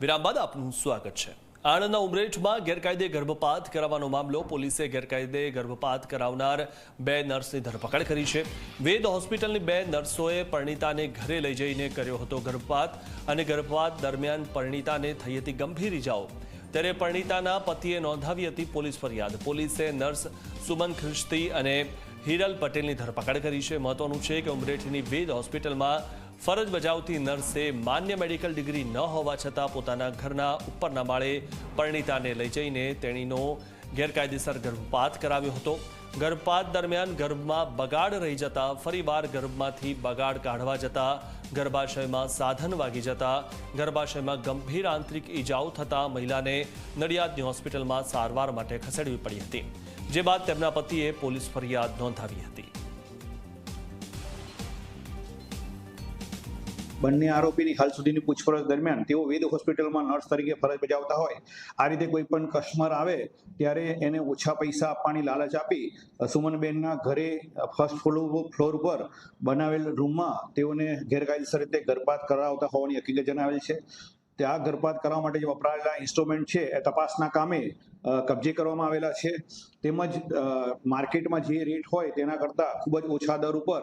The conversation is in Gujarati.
વિરામ બાદ આપનું સ્વાગત છે. આણંદના ઉમરેઠમાં ગેરકાયદે ગર્ભપાત કરાવવાનો મામલો, પોલીસે ગેરકાયદે ગર્ભપાત કરાવનાર બે નર્સની ધરપકડ કરી છે. વેદ હોસ્પિટલની બે નર્સોએ પરણિતાને ઘરે લઈ જઈને કર્યો હતો ગર્ભપાત અને ગર્ભપાત દરમિયાન પરણિતાને થઈ હતી ગંભીર ઇજાઓ ત્યારે પરણિતાના પતિએ નોંધાવી હતી પોલીસ ફરિયાદ. પોલીસે નર્સ સુમન ખ્રિસ્તી અને હિરલ પટેલની ધરપકડ કરી છે. મહત્વનું છે કે ઉમરેઠની વેદ હોસ્પિટલમાં ફરજ બજાવતી નર્સે માન્ય મેડિકલ ડિગ્રી ન હોવા છતાં પોતાના ઘરના ઉપરના માળે પરણિતાને લઈ જઈને તેણીનો ગેરકાયદેસર ગર્ભપાત કરાવ્યો હતો. ગર્ભપાત દરમિયાન ગર્ભમાં બગાડ રહી જતા ફરીવાર ગર્ભમાંથી બગાડ કાઢવા જતા ગર્ભાશયમાં સાધન વાગી જતા ગર્ભાશયમાં ગંભીર આંતરિક ઈજાઓ થતા મહિલાને નડિયાદની હોસ્પિટલમાં સારવાર માટે ખસેડવી પડી હતી. જે બાદ તેમના પતિએ પોલીસ ફરિયાદ નોંધાવી હતી. બંને આરોપીની હાલ સુધીની પૂછપરછ દરમિયાન તેઓ વેદ હોસ્પિટલમાં નર્સ તરીકે ફરજ બજાવતા હોય. આ રીતે કોઈ પણ કસ્ટમર આવે ત્યારે એને ઓછા પૈસા આપવાની લાલચ આપી સુમનબેનના ઘરે ફર્સ્ટ ફ્લોર ફ્લોર પર બનાવેલ રૂમમાં તેઓને ગેરકાયદેસર રીતે ગર્ભપાત કરાવતા હોવાની હકીકત જણાવેલ છે. ત્યાં ગર્ભપાત કરવા માટે જે વપરાયેલા ઇન્સ્ટ્રુમેન્ટ છે એ તપાસના કામે કબજે કરવામાં આવેલા છે. તેમજ માર્કેટમાં જે રેટ હોય તેના કરતાં ખૂબ જ ઓછા દર ઉપર